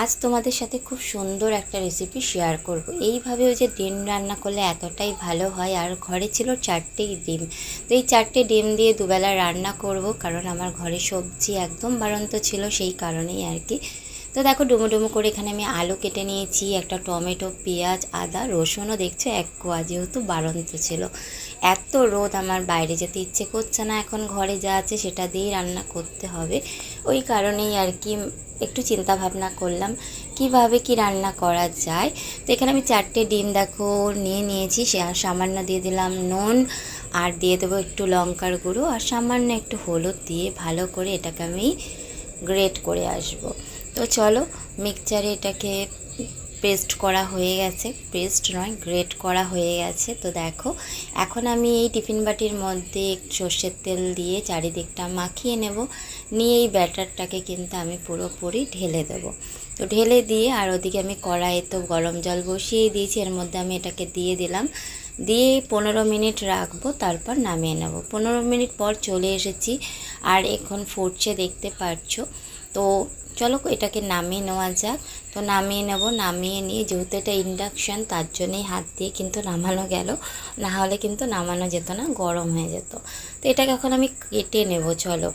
আজ তোমাদের সাথে খুব সুন্দর একটা রেসিপি শেয়ার করব। ওই যে ডিম রান্না করলে এতটাই ভালো হয়, আর ঘরে ছিল চারটেই ডিম। তো এই চারটে ডিম দিয়ে দুবেলা রান্না করব, কারণ আমার ঘরে সবজি একদম বাড়ন্ত ছিল সেই কারণেই আর কি। তো দেখো ডুমো ডুমো করে এখানে আমি আলু কেটে নিয়েছি, একটা টমেটো, পেঁয়াজ, আদা, রসুনও দেখছ, এক কোয়া যেহেতু বাড়ন্ত ছিল। এত রোদ, আমার বাইরে যেতে ইচ্ছে করছে না, এখন ঘরে যা আছে সেটা দিয়েই রান্না করতে হবে। ওই কারণেই আর কি একটু চিন্তা ভাবনা করলাম, কীভাবে কি রান্না করা যায়। তো এখানে আমি চারটে ডিম দেখো নিয়ে নিয়েছি, সে আর সামান্য দিয়ে দিলাম নুন আর দিয়ে দেবো একটু লঙ্কার গুঁড়ো আর সামান্য একটু হলুদ দিয়ে ভালো করে এটাকে আমি গ্রেট করে আসব। তো চলো মিক্সচারে এটাকে পেস্ট করা হয়ে গেছে। পেস্ট নয়, গ্রেট করা হয়ে গেছে। তো দেখো, এখন আমি এই টিফিন বাটির মধ্যে সর্ষের তেল দিয়ে চারিদিকটা মাখিয়ে নেব। নিয়ে এই ব্যাটারটাকে কিন্তু আমি পুরোপুরি ঢেলে দেব। তো ঢেলে দিয়ে আর ওদিকে আমি কড়াইয়ে তো গরম জল বসিয়ে দিয়েছি, এর মধ্যে আমি এটাকে দিয়ে দিলাম। দিয়ে পনেরো মিনিট রাখব, তারপর নামিয়ে নেব। পনেরো মিনিট পর চলে এসেছি। আর এখন ফুটছে, দেখতে পাচ্ছ। তো চলো এটাকে নামিয়ে নেওয়া যাক। তো নামিয়ে নেব, নামিয়ে নিয়ে যেহেতু এটা ইন্ডাকশান তার জন্যই হাত দিয়ে কিন্তু নামানো গেল। না হলে কিন্তু নামানো যেত না, গরম হয়ে যেত। তো এটাকে এখন আমি কেটে নেব, চলো।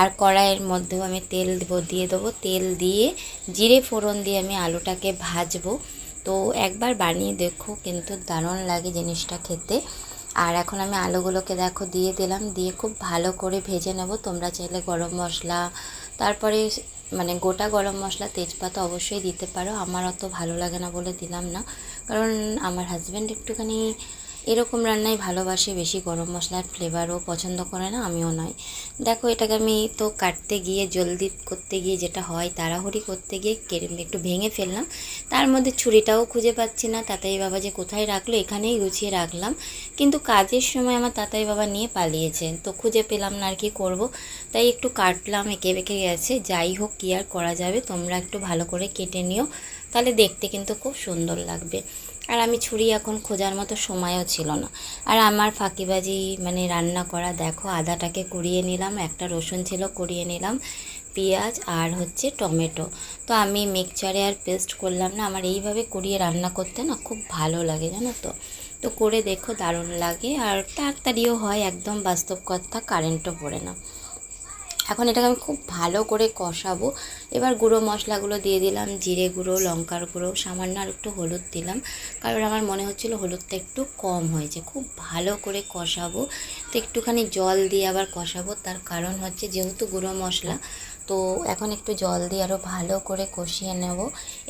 আর কড়াইয়ের মধ্যেও আমি তেল দেবো, দিয়ে দেবো। তেল দিয়ে জিরে ফোড়ন দিয়ে আমি আলুটাকে ভাজবো। তো একবার বানিয়ে দেখো, কিন্তু দারুণ লাগে জিনিসটা খেতে। আর এখন আমি আলুগুলোকে দেখো, দিয়ে দিলাম। দিয়ে খুব ভালো করে ভেজে নেব। তোমরা চাইলে গরম মশলা, তারপরে মানে গোটা গরম মশলা তেজপাতা অবশ্যই দিতে পারো। আমার অত ভালো লাগে না বলে দিলাম না। কারণ আমার হাজব্যান্ড একটুখানি এরকম রান্নাই ভালোবাসে, বেশি গরম মশলার ফ্লেভারও পছন্দ করে না, আমিও নয়। দেখো, এটাকে আমি তো কাটতে গিয়ে, জলদি করতে গিয়ে যেটা হয়, তাড়াহুড়ি করতে গিয়ে কেড়ে, একটু ভেঙে ফেললাম। তার মধ্যে ছুরিটাও খুঁজে পাচ্ছি না, তাতাই বাবা যে কোথায় রাখল, এখানেই গুছিয়ে রাখলাম। কিন্তু কাজের সময় আমার তাতাই বাবা নিয়ে পালিয়েছেন তো খুঁজে পেলাম না আর কি করব। তাই একটু কাটলাম, এঁকে বেঁকে গেছে। যাই হোক, কি আর করা যাবে, তোমরা একটু ভালো করে কেটে নিও। তাহলে দেখতে কিন্তু খুব সুন্দর লাগবে। আর আমি ছুরি এখন খোঁজার মতো সময়ও ছিল না। আর আমার ফাঁকিবাজি মানে রান্না করা, দেখো, আদাটাকে কুড়িয়ে নিলাম, একটা রসুন ছিল, কুড়িয়ে নিলাম, পেঁয়াজ আর হচ্ছে টমেটো। তো আমি মিক্সচারে আর পেস্ট করলাম না, আমার এইভাবে কুড়িয়ে রান্না করতে না খুব ভালো লাগে, জানো তো? তো করে দেখো, দারুণ লাগে। আর তাড়াতাড়িও হয়, একদম বাস্তব কথা কারেন্টও পড়ে না। এখন এটাকে আমি খুব ভালো করে কষাবো। এবার গুঁড়ো মশলাগুলো দিয়ে দিলাম, জিরে গুঁড়ো, লঙ্কার গুঁড়ো, সামান্য আর একটু হলুদ দিলাম। কারণ আমার মনে হচ্ছিল হলুদটা একটু কম হয়েছে। খুব ভালো করে কষাবো। তো একটুখানি জল দিয়ে আবার কষাবো। তার কারণ হচ্ছে যেহেতু গুঁড়ো মশলা তো এখন একটু জল দিয়ে আরও ভালো করে কষিয়ে নেব।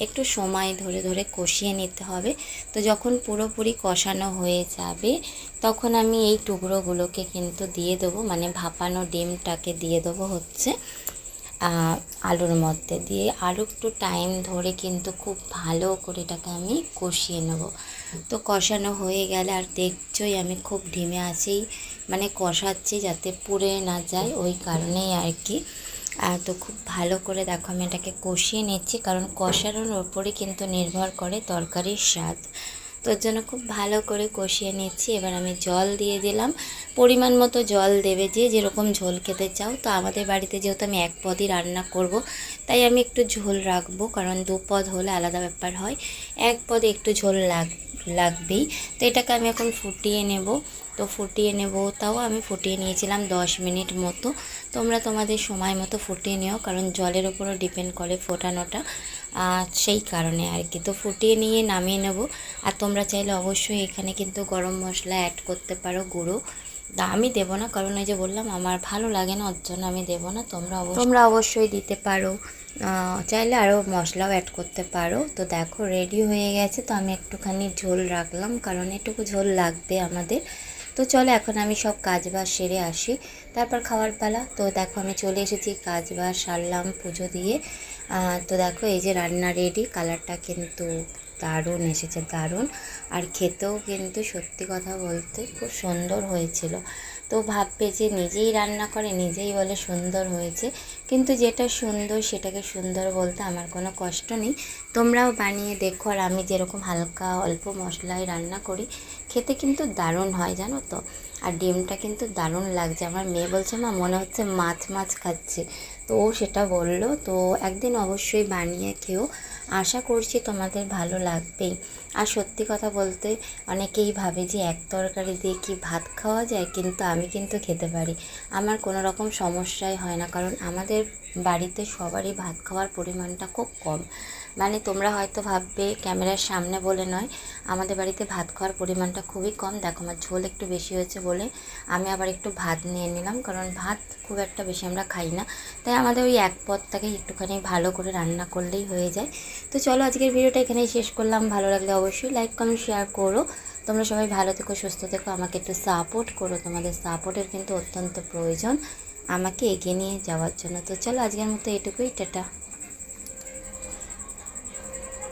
একটু সময় ধরে ধরে কষিয়ে নিতে হবে। তো যখন পুরোপুরি কষানো হয়ে যাবে, তখন আমি এই টুকরোগুলোকে কিন্তু দিয়ে দেবো। মানে ভাপানো ডিমটাকে দিয়ে দেবো হচ্ছে আলুর মধ্যে দিয়ে। আরও একটু টাইম ধরে কিন্তু খুব ভালো করে এটাকে আমি কষিয়ে নেব। তো কষানো হয়ে গেলে আর দেখছই আমি খুব ঢিমে আছেই মানে কষাচ্ছি যাতে পুড়ে না যায়, ওই কারণেই আর কি। আর তো খুব ভালো করে দেখো, আমি এটাকে কষিয়ে নিচ্ছি, কারণ কষানোর ওপরে কিন্তু নির্ভর করে তরকারির স্বাদ। তোর জন্য খুব ভালো করে কষিয়ে নিচ্ছি। এবার আমি জল দিয়ে দিলাম। পরিমাণ মতো জল দেবে যে যেরকম ঝোল খেতে চাও। তো আমাদের বাড়িতে যেহেতু আমি এক পদই রান্না করব, তাই আমি একটু ঝোল রাখব, কারণ দু পদ হলে আলাদা ব্যাপার হয়। এক পদে একটু ঝোল লাগ লাগবেই। তো এটাকে আমি এখন ফুটিয়ে নেব। তো ফুটিয়ে নেব, তাও আমি ফুটিয়ে নিয়েছিলাম দশ মিনিট মতো। তোমরা তোমাদের সময় মতো ফুটিয়ে নিও, কারণ জলের ওপরও ডিপেন্ড করে ফোটানোটা সেই কারণে আর কি তো ফুটিয়ে নিয়ে নামিয়ে নেব। আর তোমরা চাইলে অবশ্যই এখানে কিন্তু গরম মশলা অ্যাড করতে পারো, গুঁড়ো। তা আমি দেবো না, কারণ ওই যে বললাম, আমার ভালো লাগে না, ওর জন্য আমি দেবো না, তোমরা তোমরা অবশ্যই দিতে পারো। চাইলে আরও মশলাও অ্যাড করতে পারো। তো দেখো রেডি হয়ে গেছে, তো আমি একটুখানি ঝোল রাখলাম, কারণ এটুকু ঝোল লাগবে আমাদের। তো চলো, এখন আমি সব কাজ বাজ সেরে আসি। তারপর খাওয়ার পালা। তো দেখো, আমি চলে এসেছি কাজ বাজ সারলাম পুজো দিয়ে। তো দেখো, এই যে রান্না রেডি কালারটা কিন্তু দারুণ এসেছে, দারুণ। আর খেতেও কিন্তু সত্যি কথা বলতে খুব সুন্দর হয়েছিল। তো ভাববে যে নিজেই রান্না করে, নিজেই বলে সুন্দর হয়েছে। কিন্তু যেটা সুন্দর সেটাকে সুন্দর বলতে আমার কোনো কষ্ট নেই। তোমরাও বানিয়ে দেখো আর আমি যেরকম হালকা অল্প মশলায় রান্না করি খেতে কিন্তু দারুণ হয়, জানো তো? আর ডিমটা কিন্তু দারুণ লাগছে। আমার মেয়ে বলছে, মা, মনে হচ্ছে মাছ মাছ খাচ্ছে। তো ও সেটা বলল। তো একদিন অবশ্যই বানিয়ে খেও। আশা করছি তোমাদের ভালো লাগবেই। আর সত্যি কথা বলতে, অনেকেই ভাবে যে এক তরকারি দিয়ে কি ভাত খাওয়া যায়, কিন্তু আমি কিন্তু খেতে পারি। আমার কোনো রকম সমস্যাই হয় না, কারণ আমাদের বাড়িতে সবারই ভাত খাওয়ার পরিমাণটা খুব কম। মানে তোমরা হয়তো ভাববে, ক্যামেরার সামনে বলে নয়, আমাদের বাড়িতে ভাত খাওয়ার পরিমাণটা খুবই কম। দেখো, আমার ঝোল একটু বেশি হয়েছে বলে আমি আবার একটু ভাত নিয়ে নিলাম, কারণ ভাত খুব একটা বেশি আমরা খাই না। তাই আমাদের ওই এক পদটাকে একটুখানি ভালো করে রান্না করলেই হয়ে যায়। তো চলো, আজকের ভিডিওটা এখানেই শেষ করলাম। ভালো লাগলে অবশ্যই লাইক, কমেন্ট, শেয়ার করো। তোমরা সবাই ভালো থেকো, সুস্থ থেকো। আমাকে একটু সাপোর্ট করো। তোমাদের সাপোর্টের কিন্তু অত্যন্ত প্রয়োজন। আমাকে এগিয়ে নিয়ে যাওয়ার জন্য। তো চলো, আজকের মতো এটুকুই। টাটা।